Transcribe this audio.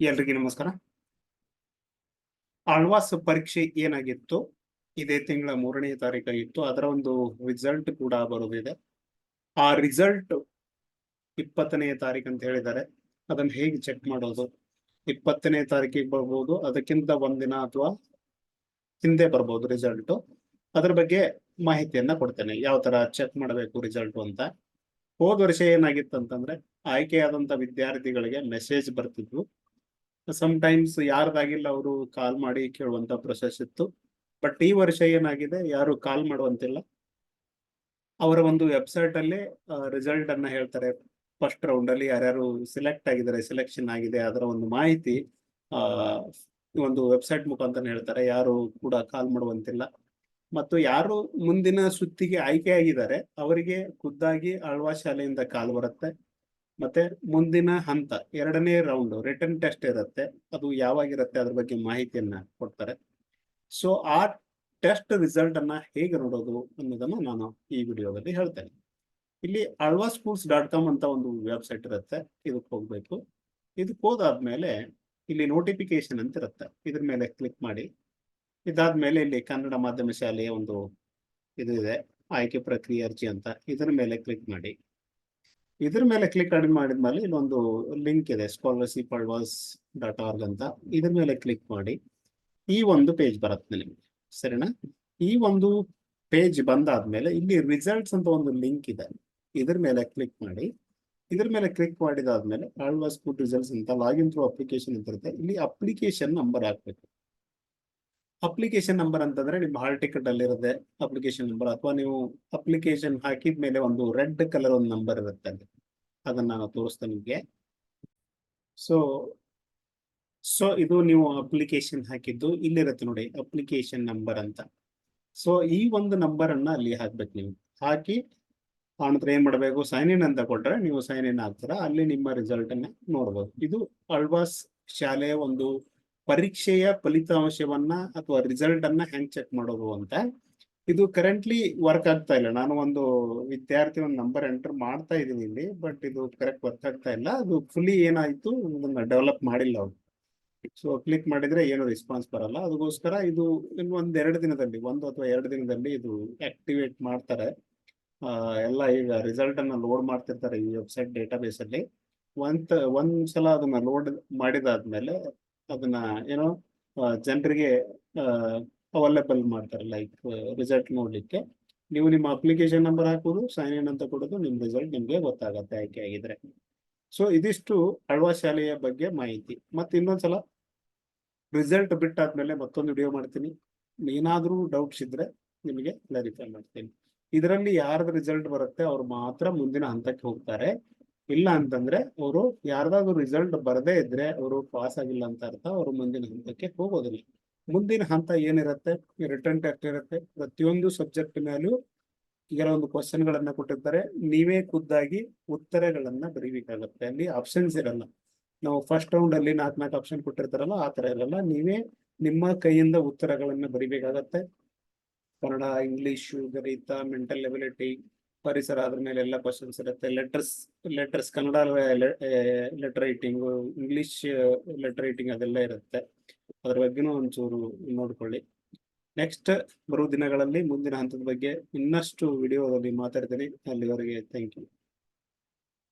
ಎಲ್ರಿಗೂ ನಮಸ್ಕಾರ. ಆಳ್ವಾಸ್ ಪರೀಕ್ಷೆ ಏನಾಗಿತ್ತು? ಇದೇ ತಿಂಗಳ ಮೂರನೇ ತಾರೀಕಾಗಿತ್ತು ಅದರ ಒಂದು ರಿಸಲ್ಟ್ ಕೂಡ ಬರೋದಿದೆ ಆ ರಿಸಲ್ಟ್ ಇಪ್ಪತ್ತನೇ ತಾರೀಕು ಅಂತ ಹೇಳಿದ್ದಾರೆ. ಅದನ್ನ ಹೇಗೆ ಚೆಕ್ ಮಾಡೋದು? ಇಪ್ಪತ್ತನೇ ತಾರೀಕಿಗೆ ಬರ್ಬೋದು, ಅದಕ್ಕಿಂತ ಒಂದಿನ ಅಥವಾ ಹಿಂದೆ ಬರ್ಬೋದು ರಿಸಲ್ಟ್ ಅದ್ರ ಬಗ್ಗೆ ಮಾಹಿತಿಯನ್ನ ಕೊಡ್ತೇನೆ. ಯಾವ ತರ ಚೆಕ್ ಮಾಡಬೇಕು ರಿಸಲ್ಟ್ ಅಂತ. ಹೋದ ವರ್ಷ ಏನಾಗಿತ್ತು ಅಂತಂದ್ರೆ, ಆಯ್ಕೆಯಾದಂತ ವಿದ್ಯಾರ್ಥಿಗಳಿಗೆ ಮೆಸೇಜ್ ಬರ್ತಿದ್ವು. ಸಮ್ ಟೈಮ್ಸ್ ಯಾರ್ದಾಗಿಲ್ಲ ಅವರು ಕಾಲ್ ಮಾಡಿ ಕೇಳುವಂತ ಪ್ರೊಸೆಸ್ ಇತ್ತು. ಬಟ್ ಈ ವರ್ಷ ಏನಾಗಿದೆ, ಯಾರು ಕಾಲ್ ಮಾಡುವಂತಿಲ್ಲ. ಅವರ ಒಂದು ವೆಬ್ಸೈಟ್ ಅಲ್ಲಿ ರಿಸಲ್ಟ್ ಅನ್ನ ಹೇಳ್ತಾರೆ. ಫಸ್ಟ್ ರೌಂಡ್ ಅಲ್ಲಿ ಯಾರ್ಯಾರು ಸೆಲೆಕ್ಟ್ ಆಗಿದ್ದಾರೆ ಸೆಲೆಕ್ಷನ್ ಆಗಿದೆ ಅದರ ಒಂದು ಮಾಹಿತಿ ಒಂದು ವೆಬ್ಸೈಟ್ ಮುಖಾಂತರ ಹೇಳ್ತಾರೆ. ಯಾರು ಕೂಡ ಕಾಲ್ ಮಾಡುವಂತಿಲ್ಲ. ಮತ್ತು ಯಾರು ಮುಂದಿನ ಸುತ್ತಿಗೆ ಆಯ್ಕೆ ಆಗಿದ್ದಾರೆ, ಅವರಿಗೆ ಖುದ್ದಾಗಿ ಆಳ್ವಾ ಶಾಲೆಯಿಂದ ಕಾಲ್ ಬರುತ್ತೆ. ಮತ್ತೆ ಮುಂದಿನ ಹಂತ, ಎರಡನೇ ರೌಂಡ್ ರಿಟರ್ನ್ ಟೆಸ್ಟ್ ಇರುತ್ತೆ. ಅದು ಯಾವಾಗಿರುತ್ತೆ ಅದ್ರ ಬಗ್ಗೆ ಮಾಹಿತಿಯನ್ನ ಕೊಡ್ತಾರೆ. ಸೊ ಆ ಟೆಸ್ಟ್ ರಿಸಲ್ಟ್ ಅನ್ನ ಹೇಗೆ ನೋಡೋದು ಅನ್ನೋದನ್ನ ನಾನು ಈ ವಿಡಿಯೋದಲ್ಲಿ ಹೇಳ್ತೇನೆ. ಇಲ್ಲಿ ಅಳ್ವಾ ಸ್ಕೂಲ್ಸ್ ಡಾಟ್ ಕಾಮ್ ಅಂತ ಒಂದು ವೆಬ್ಸೈಟ್ ಇರುತ್ತೆ. ಇದಕ್ಕೆ ಹೋಗ್ಬೇಕು. ಇದಕ್ಕೆ ಹೋದಾದ್ಮೇಲೆ ಇಲ್ಲಿ ನೋಟಿಫಿಕೇಶನ್ ಅಂತ ಇರುತ್ತೆ. ಇದ್ರ ಮೇಲೆ ಕ್ಲಿಕ್ ಮಾಡಿ. ಇದಾದ್ಮೇಲೆ ಇಲ್ಲಿ ಕನ್ನಡ ಮಾಧ್ಯಮ ಶಾಲೆಯ ಒಂದು ಇದು ಇದೆ. ಆಯ್ಕೆ ಪ್ರಕ್ರಿಯೆ ಅರ್ಜಿ ಅಂತ. ಇದರ ಮೇಲೆ ಕ್ಲಿಕ್ ಮಾಡಿ. ಇದ್ರ ಮೇಲೆ ಕ್ಲಿಕ್ ಮಾಡಿದ್ಮೇಲೆ ಇಲ್ಲೊಂದು ಲಿಂಕ್ ಇದೆ ಸ್ಕಾಲರ್ಶಿಪ್ ಅಡ್ವಾಸ್ ಡಾಟ್ ಆರ್ಗ್ ಅಂತ. ಇದ್ರ ಮೇಲೆ ಕ್ಲಿಕ್ ಮಾಡಿ. ಈ ಒಂದು ಪೇಜ್ ಬರುತ್ತೆ ನಿಮಗೆ, ಸರಿನಾ? ಈ ಒಂದು ಪೇಜ್ ಬಂದಾದ್ಮೇಲೆ ಇಲ್ಲಿ ರಿಸಲ್ಟ್ಸ್ ಅಂತ ಒಂದು ಲಿಂಕ್ ಇದೆ. ಇದ್ರ ಮೇಲೆ ಕ್ಲಿಕ್ ಮಾಡಿ. ಇದ್ರ ಮೇಲೆ ಕ್ಲಿಕ್ ಮಾಡಿದಾದ್ಮೇಲೆ ಆಳ್ವಾಸ್ ಗುಡ್ ರಿಸಲ್ಟ್ಸ್ ಅಂತ ಲಾಗಿನ್ ಥ್ರೂ ಅಪ್ಲಿಕೇಶನ್ ಅಂತ ಇರುತ್ತೆ. ಇಲ್ಲಿ ಅಪ್ಲಿಕೇಶನ್ ನಂಬರ್ ಹಾಕ್ಬೇಕು. ಅಪ್ಲಿಕೇಶನ್ ನಂಬರ್ ಅಂತಂದ್ರೆ ನಿಮ್ಮ ಹಾಲ್ ಟಿಕೆಟ್ ಅಲ್ಲಿ ಇರುತ್ತೆ ಅಪ್ಲಿಕೇಶನ್ ನಂಬರ್ ಅಥವಾ ನೀವು ಅಪ್ಲಿಕೇಶನ್ ಹಾಕಿದ ಮೇಲೆ ಒಂದು ರೆಡ್ ಕಲರ್ ಒಂದು ನಂಬರ್ ಇರುತ್ತೆ ಅಲ್ಲಿ. ಅದನ್ನ ನಾನು ತೋರಿಸ್ತೇನೆ ನಿಮಗೆ. ಸೊ ಸೊ ಇದು ನೀವು ಅಪ್ಲಿಕೇಶನ್ ಹಾಕಿದ್ದು ಇಲ್ಲಿರುತ್ತೆ ನೋಡಿ ಅಪ್ಲಿಕೇಶನ್ ನಂಬರ್ ಅಂತ. ಸೊ ಈ ಒಂದು ನಂಬರ್ ಅನ್ನ ಅಲ್ಲಿ ಹಾಕ್ಬೇಕು ನೀವು. ಹಾಕಿ ಆನಂತರ ಏನ್ ಮಾಡಬೇಕು? ಸೈನ್ ಇನ್ ಅಂತ ಕೊಟ್ರೆ ನೀವು ಸೈನ್ ಇನ್ ಆಗ್ತೀರಾ? ಅಲ್ಲಿ ನಿಮ್ಮ ರಿಸಲ್ಟ್ ಅನ್ನ ನೋಡ್ಬೋದು. ಇದು ಅಳ್ವಾಸ್ ಶಾಲೆಯ ಒಂದು ಪರೀಕ್ಷೆಯ ಫಲಿತಾಂಶವನ್ನ ಅಥವಾ ರಿಸಲ್ಟ್ ಅನ್ನ ಹೆಂಗ್ ಚೆಕ್ ಮಾಡೋದು ಅಂತ. ಇದು ಕರೆಂಟ್ಲಿ ವರ್ಕ್ ಆಗ್ತಾ ಇಲ್ಲ. ನಾನು ಒಂದು ವಿದ್ಯಾರ್ಥಿ ಒಂದು ನಂಬರ್ ಎಂಟರ್ ಮಾಡ್ತಾ ಇದ್ದೀನಿ ಇಲ್ಲಿ ಬಟ್ ಇದು ಕರೆಕ್ಟ್ ವರ್ಕ್ ಆಗ್ತಾ ಇಲ್ಲ. ಅದು ಫುಲ್ಲಿ ಏನಾಯ್ತು ಅದನ್ನ ಡೆವಲಪ್ ಮಾಡಿಲ್ಲ ಅವರು. ಸೊ ಕ್ಲಿಕ್ ಮಾಡಿದ್ರೆ ಏನು ರೆಸ್ಪಾನ್ಸ್ ಬರಲ್ಲ. ಅದಕ್ಕೋಸ್ಕರ ಇದು ಇನ್ನು ಒಂದ್ ಎರಡು ದಿನದಲ್ಲಿ, ಒಂದು ಅಥವಾ ಎರಡು ದಿನದಲ್ಲಿ ಇದು ಆಕ್ಟಿವೇಟ್ ಮಾಡ್ತಾರೆ. ಎಲ್ಲ ಈಗ ರಿಸಲ್ಟ್ ಅನ್ನ ಲೋಡ್ ಮಾಡ್ತಿರ್ತಾರೆ ಈ ವೆಬ್ಸೈಟ್ ಡೇಟಾಬೇಸ್ ಅಲ್ಲಿ. ಒಂದ್ ಒಂದ್ಸಲ ಅದನ್ನ ಲೋಡ್ ಮಾಡಿದಾದ್ಮೇಲೆ ಅದನ್ನ ಏನೋ ಜನರಿಗೆ ಅವೈಲೇಬಲ್ ಮಾಡ್ತಾರೆ ಲೈಕ್ ರಿಸಲ್ಟ್ ನೋಡ್ಲಿಕ್ಕೆ. ನೀವು ನಿಮ್ಮ ಅಪ್ಲಿಕೇಶನ್ ನಂಬರ್ ಹಾಕೋದು ಸೈನ್ ಇನ್ ಅಂತ ಕೊಡೋದು ನಿಮ್ ರಿಸಲ್ಟ್ ನಿಮ್ಗೆ ಗೊತ್ತಾಗತ್ತೆ, ಆಯ್ಕೆ ಆಗಿದ್ರೆ. ಸೊ ಇದಿಷ್ಟು ಅಳ್ವಾ ಶಾಲೆಯ ಬಗ್ಗೆ ಮಾಹಿತಿ. ಮತ್ತೆ ಇನ್ನೊಂದ್ಸಲ ರಿಸಲ್ಟ್ ಬಿಟ್ಟಾದ್ಮೇಲೆ ಮತ್ತೊಂದು ವಿಡಿಯೋ ಮಾಡ್ತೀನಿ. ಏನಾದರೂ ಡೌಟ್ಸ್ ಇದ್ರೆ ನಿಮಗೆ ಕ್ಲಾರಿಫೈ ಮಾಡ್ತೀನಿ. ಇದರಲ್ಲಿ ಯಾರ್ದು ರಿಸಲ್ಟ್ ಬರುತ್ತೆ, ಅವ್ರು ಮಾತ್ರ ಮುಂದಿನ ಹಂತಕ್ಕೆ ಹೋಗ್ತಾರೆ. ಇಲ್ಲ ಅಂತಂದ್ರೆ ಅವರು ಯಾರ್ದಾದ್ರು ರಿಸಲ್ಟ್ ಬರದೇ ಇದ್ರೆ ಅವರು ಪಾಸ್ ಆಗಿಲ್ಲ ಅಂತ ಅರ್ಥ, ಅವರು ಮುಂದಿನ ಹಂತಕ್ಕೆ ಹೋಗೋದಿಲ್ಲ. ಮುಂದಿನ ಹಂತ ಏನಿರುತ್ತೆ? ರಿಟರ್ನ್ ಟೆಸ್ಟ್ ಇರುತ್ತೆ. ಪ್ರತಿಯೊಂದು ಸಬ್ಜೆಕ್ಟ್ ಮೇಲೂ ಕೆಲವೊಂದು ಕ್ವಶನ್ ಗಳನ್ನ ಕೊಟ್ಟಿರ್ತಾರೆ. ನೀವೇ ಖುದ್ದಾಗಿ ಉತ್ತರಗಳನ್ನ ಬರೀಬೇಕಾಗತ್ತೆ. ಅಲ್ಲಿ ಆಪ್ಷನ್ಸ್ ಇರಲ್ಲ. ನಾವು ಫಸ್ಟ್ ರೌಂಡ್ ಅಲ್ಲಿ ನಾಲ್ಕು ನಾಲ್ಕು ಆಪ್ಷನ್ ಕೊಟ್ಟಿರ್ತಾರಲ್ಲ, ಆ ತರ ಇರಲ್ಲ. ನೀವೇ ನಿಮ್ಮ ಕೈಯಿಂದ ಉತ್ತರಗಳನ್ನ ಬರಿಬೇಕಾಗತ್ತೆ. ಕನ್ನಡ, ಇಂಗ್ಲಿಷ್, ಗಣಿತ ಮೆಂಟಲ್ ಎಬಿಲಿಟಿ ಪರಿಸರ ಅದ್ರ ಮೇಲೆ ಎಲ್ಲ ಕ್ವಶನ್ಸ್ ಇರುತ್ತೆ. Letters letters Kannada letter writing English letter writing ಅದೆಲ್ಲ ಇರುತ್ತೆ. ಅದ್ರ ಬಗ್ಗೆನೂ ಒಂಚೂರು ನೋಡ್ಕೊಳ್ಳಿ. ನೆಕ್ಸ್ಟ್ ಬರುವ ದಿನಗಳಲ್ಲಿ ಮುಂದಿನ ಹಂತದ ಬಗ್ಗೆ ಇನ್ನಷ್ಟು ವಿಡಿಯೋದಲ್ಲಿ ಮಾತಾಡ್ತೀನಿ. ಅಲ್ಲಿವರೆಗೆ ಥ್ಯಾಂಕ್ ಯು